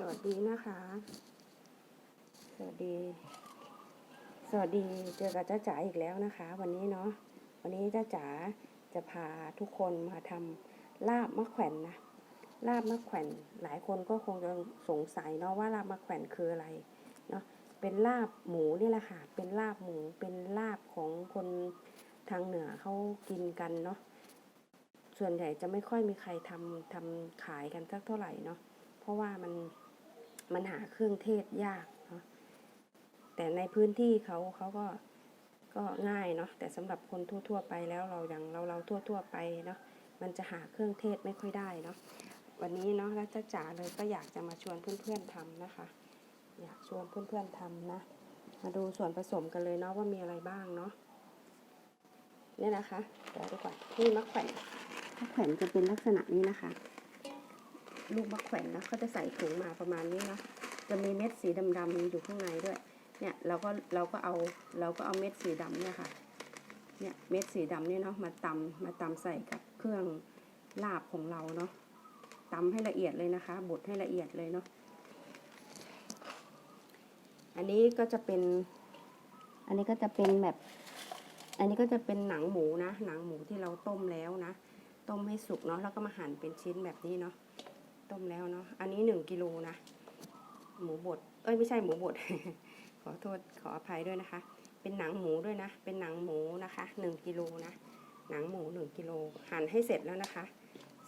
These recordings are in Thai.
สวัสดีนะคะ สวัสดี สวัสดีเจอกับจ้าจ๋าอีกแล้วนะคะ วันนี้เนาะวันนี้จ้าจ๋าจะพาทุกคนมาทำลาบมะแขวนนะลาบมะแขวนหลายคนก็คงจะสงสัยเนาะว่าลาบมะแขวนคืออะไรเนาะเป็นลาบหมูนี่แหละค่ะเป็นลาบหมูเป็นลาบของคนทางเหนือเขากินกันเนาะส่วนใหญ่จะไม่ค่อยมีใครทำทำขายกันสักเท่าไหร่เนาะเพราะว่ามัน มันหาเครื่องเทศยากเนาะแต่ในพื้นที่เขาเขาก็ก็ง่ายเนาะแต่สำหรับคนทั่ว ๆ ไปแล้วเราอย่างเราเราทั่ว ๆ ไปเนาะมันจะหาเครื่องเทศไม่ค่อยได้เนาะวันนี้เนาะรัชจ๋าเลยก็อยากจะมาชวนเพื่อนๆทำนะคะ อยากชวนเพื่อนๆทำนะ มาดูส่วนผสมกันเลยเนาะว่ามีอะไรบ้างเนาะเนี่ยนะคะเดี๋ยวดูก่อนนี่มะแขวนมะแขวนจะเป็นลักษณะนี้นะคะ ลูกมะแขวนนะเขาจะใส่ถุงมาประมาณนี้เนาะจะมีเม็ดสีดำๆอยู่ข้างในด้วย เนี่ยเราก็เราก็เอาเราก็เอาเม็ดสีดำเนี่ยค่ะ เนี่ยเม็ดสีดำเนี่ยเนาะมาตำมาตำใส่กับเครื่องลาบของเราเนาะตำให้ละเอียดเลยนะคะ บดให้ละเอียดเลยเนาะ อันนี้ก็จะเป็น อันนี้ก็จะเป็นแบบ อันนี้ก็จะเป็นหนังหมูนะ หนังหมูที่เราต้มแล้วนะ ต้มให้สุกเนาะ แล้วก็มาหั่นเป็นชิ้นแบบนี้เนาะ ต้มแล้วเนาะ อันนี้หนึ่งกิโลนะ หมูบด เอ้ยไม่ใช่หมูบด ขอโทษขออภัยด้วยนะคะ เป็นหนังหมูด้วยนะ เป็นหนังหมูนะคะหนึ่งกิโลนะ หนังหมูหนึ่งกิโล หั่นให้เสร็จแล้วนะคะ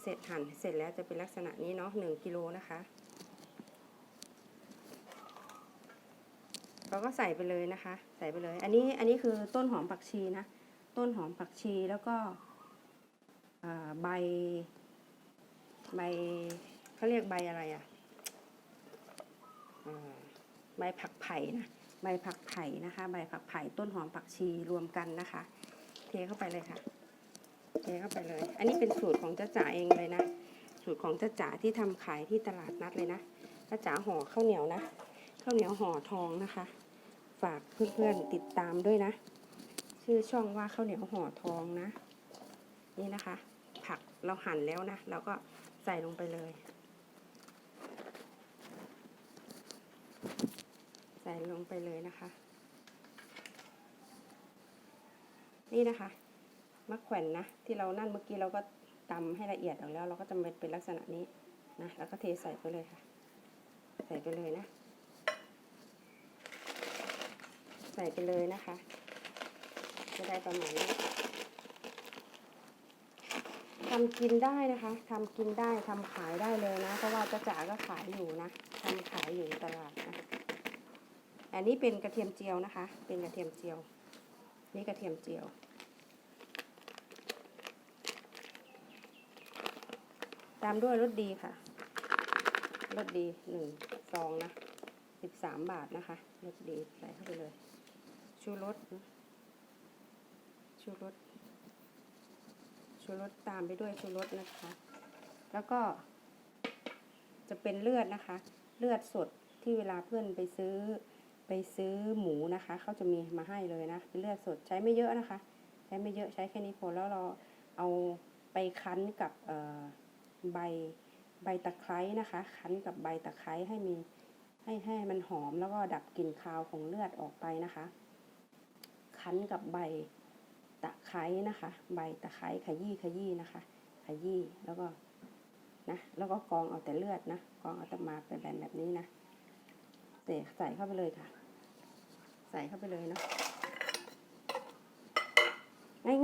เสร็จหั่นเสร็จแล้วจะเป็นลักษณะนี้เนาะหนึ่งกิโลนะคะ เราก็ใส่ไปเลยนะคะ ใส่ไปเลย อันนี้อันนี้คือต้นหอมผักชีนะ ต้นหอมผักชีแล้วก็ใบใบ เขาเรียกใบอะไรอะใบผักไผ่นะ ใบผักไผ่นะคะ ใบผักไผ่ต้นหอมผักชีรวมกันนะคะ เทเข้าไปเลยค่ะ เทเข้าไปเลย อันนี้เป็นสูตรของจ้าจ๋าเองเลยนะ สูตรของจ้าจ๋าที่ทำขายที่ตลาดนัดเลยนะจ้าจ๋าห่อข้าวเหนียวนะ ข้าวเหนียวห่อทองนะคะ ฝากเพื่อนๆติดตามด้วยนะ ชื่อช่องว่าข้าวเหนียวห่อทองนะ นี่นะคะ ผักเราหั่นแล้วนะ เราก็ใส่ลงไปเลย ส่ลงไปเลยนะคะ นี่นะคะมะแขวนนะ ที่เรานั่นเมื่อกี้เราก็ตำให้ละเอียดออกแล้ว เราก็จะเป็นเป็นลักษณะนี้นะแล้วก็เทใส่ไปเลยค่ะ ใส่ไปเลยนะ ใส่ไปเลยนะคะ จะได้ประมาณนี้ทำกินได้นะคะทำกินได้ทำขายได้เลยนะ เพราะว่าจ้าจ๋าก็ขายอยู่นะทำขายอยู่ตลาดนะ อันนี้เป็นกระเทียมเจียวนะคะ เป็นกระเทียมเจียว นี่กระเทียมเจียว ตามด้วยรสดีค่ะ รสดีหนึ่งซองนะสิบสามบาทนะคะ รสดีใส่เข้าไปเลย ชูรส ชูรส ชูรสตามไปด้วยชูรสนะคะ แล้วก็จะเป็นเลือดนะคะ เลือดสดที่เวลาเพื่อนไปซื้อ ไปซื้อหมูนะคะ เขาจะมีมาให้เลยนะเป็นเลือดสดใช้ไม่เยอะนะคะ ใช้ไม่เยอะใช้แค่นี้พอแล้วเราเอาไปคั้นกับใบใบตะไคร้นะคะ คั้นกับใบตะไคร้ให้มีให้ให้มันหอมแล้วก็ดับกลิ่นคาวของเลือดออกไปนะคะ คั้นกับใบตะไคร้นะคะ ใบตะไคร้ขยี้ขยี้นะคะ ขยี้แล้วก็นะแล้วก็กองเอาแต่เลือดนะกองเอาแต่มาเป็นแบบแบบนี้นะใส่ใส่เข้าไปเลยค่ะ ใส่เข้าไปเลยเนาะ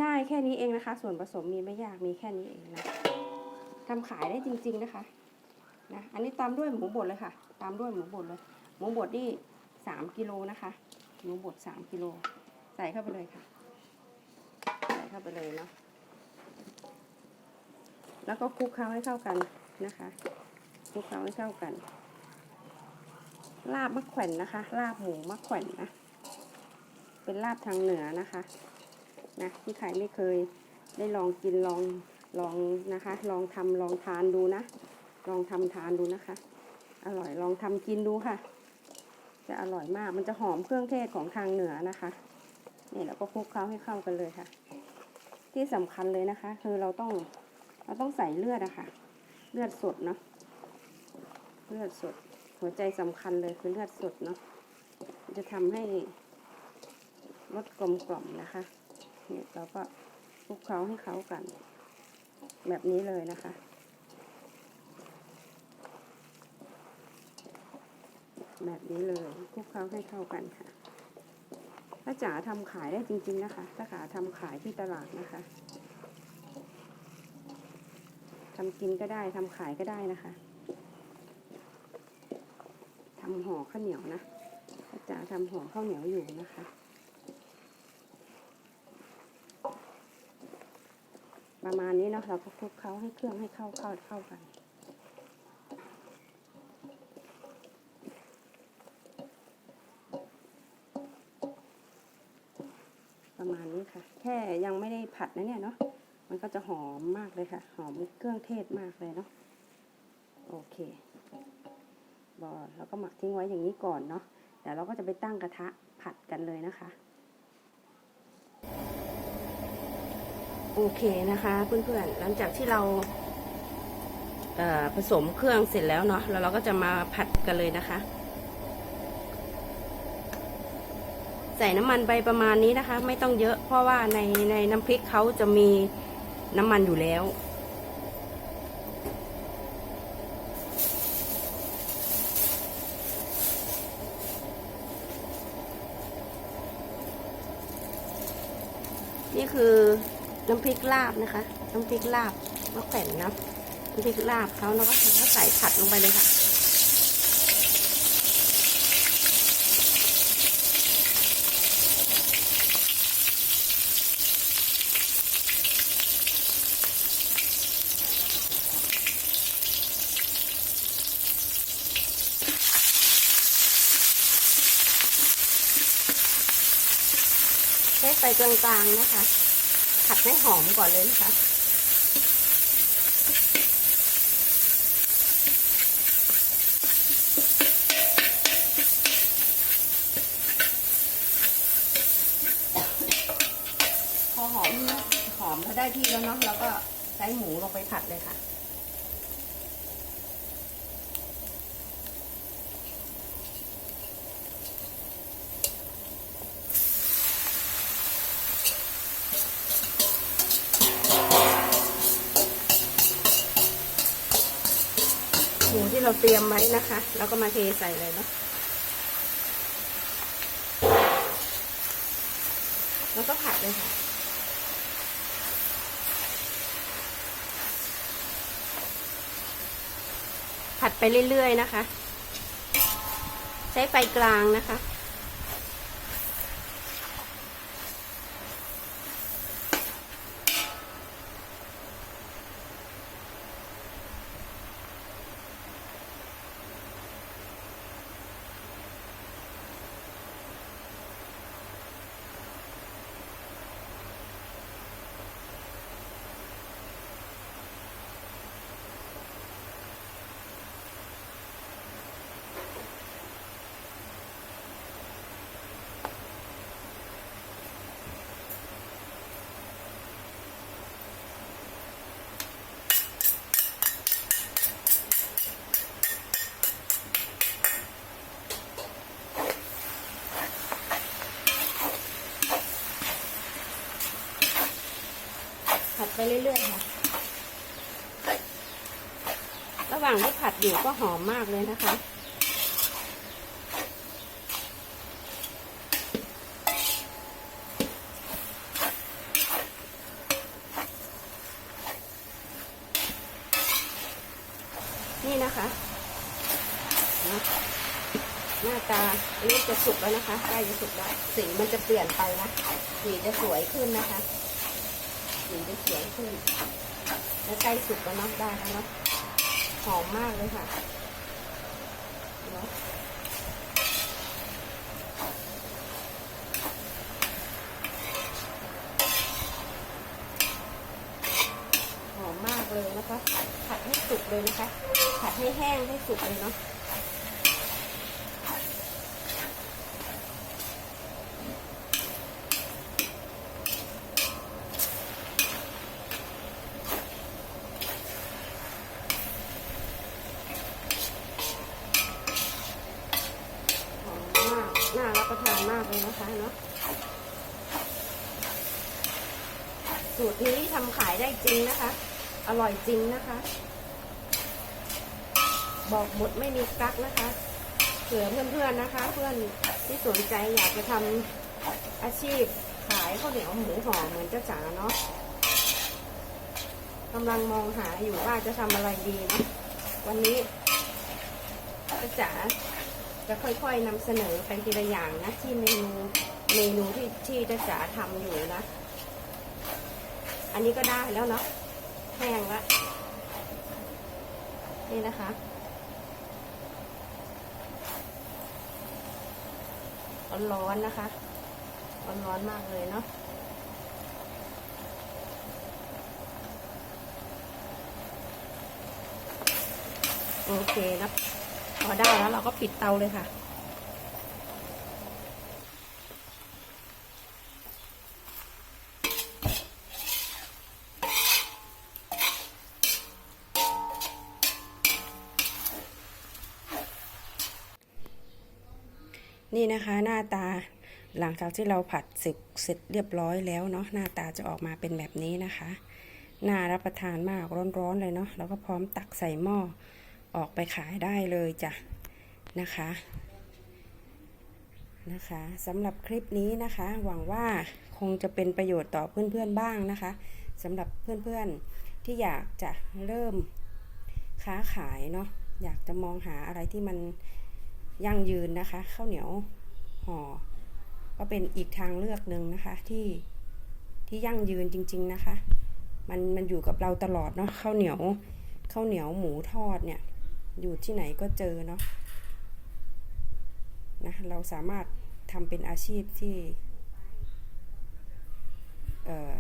ง่ายๆ แค่นี้เองนะคะ ส่วนผสมมีไม่ยากมีแค่นี้เองนะทำขายได้จริง ๆนะคะนะอันนี้ตามด้วยหมูบดเลยค่ะ ตามด้วยหมูบดเลย หมูบดนี่สามกิโลนะคะ หมูบดสามกิโลใส่เข้าไปเลยค่ะ ใส่เข้าไปเลยเนาะแล้วก็คลุกเคล้าให้เข้ากันนะคะคลุกเคล้าให้เข้ากัน ลาบมะแขวนนะคะ ลาบหมูมะแขวนนะ เป็นลาบทางเหนือนะคะนะที่ใครไม่เคยได้ลองกินลองลองนะคะ ลองทำลองทานดูนะ ลองทำทานดูนะคะ อร่อยลองทำกินดูค่ะ จะอร่อยมากมันจะหอมเครื่องเทศของทางเหนือนะคะนี่เราก็คลุกเคล้าให้เข้ากันเลยค่ะ ที่สำคัญเลยนะคะ คือเราต้องเราต้องใส่เลือดอะค่ะ เลือดสดเนาะเลือดสด หัวใจสำคัญเลยคือเลือดสดเนาะจะทำให้ รสกลมกล่อมนะคะเนี่ยเราก็คลุกเคล้าให้เข้ากัน แบบนี้เลยนะคะ แบบนี้เลยคลุกเคล้าให้เข้ากันค่ะถ้าจ๋าทำขายได้จริง ๆนะคะถ้าขาทำขายที่ตลาดนะคะทำกินก็ได้ทำขายก็ได้นะคะทำห่อข้าวเหนียวนะถ้าจ๋าทำห่อข้าวเหนียวอยู่นะคะ ประมาณนี้เนาะเราก็คลุกเคล้าให้เครื่องให้เข้าเข้าเข้ากัน ประมาณนี้ค่ะ แค่ยังไม่ได้ผัดนะเนี่ยเนาะมันก็จะหอมมากเลยค่ะ หอมเครื่องเทศมากเลยเนาะโอเคบอแล้วก็หมักทิ้งไว้อย่างนี้ก่อนเนาะเดี๋ยวเราก็จะไปตั้งกระทะผัดกันเลยนะคะ โอเคนะคะเพื่อนๆ หลังจากที่เราเผสมเครื่องเสร็จแล้วเนาะแล้วเราก็จะมาผัดกันเลยนะคะ ใส่น้ำมันไปประมาณนี้นะคะ ไม่ต้องเยอะเพราะว่าในในน้ำพริกเขาจะมีน้ำมันอยู่แล้ว นี่คือ น้ำพริกลาบนะคะ น้ำพริกลาบมะแขวนนะน้ำพริกลาบเขาแล้วก็เขาใส่ผัดลงไปเลยค่ะ ใช้ไฟกลางๆนะคะ ผัดให้หอมก่อนเลยนะคะพอหอมนะหอมพอได้ที่แล้วเนาะแล้วก็ใช้หมูลงไปผัดเลยค่ะ เราเตรียมไว้นะคะ แล้วก็มาเทใส่เลยเนาะแล้วก็ผัดเลยค่ะผัดไปเรื่อยๆนะคะ ใช้ไฟกลางนะคะ เรื่อยๆค่ะ ระหว่างที่ผัดอยู่ก็หอมมากเลยนะคะ นี่นะคะนะหน้าตาอันนี้จะสุกแล้วนะคะใกล้จะสุกแล้วสีมันจะเปลี่ยนไปนะสีจะสวยขึ้นนะคะ สีจะสวยขึ้น แล้วใกล้สุกแล้วเนาะได้แล้วเนาะหอมมากเลยค่ะเนาะหอมมากเลยนะคะผัดให้สุกเลยนะคะผัดให้แห้งให้สุกเลยเนาะ รับประทา นมายนะคะเนาะสูตรนี้ทำขายได้จริงนะคะ อร่อยจริงนะคะ บอกหมดไม่มีกักนะคะเผื่อเพื่อนๆนะคะ เพื่อนที่สนใจอยากจะทำอาชีพขายข้าวเหนียวหมูห่อเหมือนเจ้าจ๋าเนาะกำลังมองหาอยู่ว่าจะทำอะไรดีนะวันนี้เจ้าจ๋า จะค่อยๆนำเสนอไปทีละอย่างนะ ที่เมนูเมนูที่ที่จ้าจ๋าทำอยู่นะ อันนี้ก็ได้แล้วเนาะแห้งละนี่นะคะ ร้อนๆนะคะร้อนๆมากเลยเนาะโอเคนะ พอได้แล้วเราก็ปิดเตาเลยค่ะ นี่นะคะหน้าตาหลังจากที่เราผัดสร็จเสร็จเรียบร้อยแล้วเนาะหน้าตาจะออกมาเป็นแบบนี้นะคะ น่ารับประทานมากร้อนๆเลยเนาะแล้วก็พร้อมตักใส่หม้อ ออกไปขายได้เลยจ้ะนะคะนะคะสำหรับคลิปนี้นะคะ หวังว่าคงจะเป็นประโยชน์ต่อเพื่อนๆบ้างนะคะสำหรับเพื่อนๆที่อยากจะเริ่มค้าขายเนาะอยากจะมองหาอะไรที่มันยั่งยืนนะคะข้าวเหนียวห่อก็เป็นอีกทางเลือกหนึ่งนะคะที่ที่ยั่งยืนจริง ๆนะคะ มันมันอยู่กับเราตลอดเนาะข้าวเหนียวข้าวเหนียวหมูทอดเนี่ย อยู่ที่ไหนก็เจอเนาะนะเราสามารถทำเป็นอาชีพที่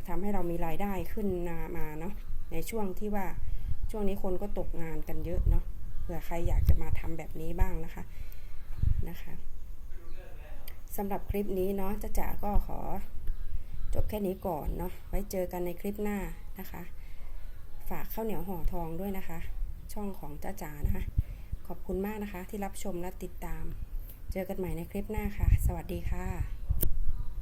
ทำให้เรามีรายได้ขึ้นมาเนาะในช่วงที่ว่าช่วงนี้คนก็ตกงานกันเยอะเนาะเผื่อใครอยากจะมาทำแบบนี้บ้างนะคะนะคะสำหรับคลิปนี้เนาะจ้าจ๋าก็ขอจบแค่นี้ก่อนเนาะไว้เจอกันในคลิปหน้านะคะ ฝากข้าวเหนียวห่อทองด้วยนะคะ ช่องของจ้าจ๋านะคะ ขอบคุณมากนะคะที่รับชมและติดตาม เจอกันใหม่ในคลิปหน้าค่ะ สวัสดีค่ะ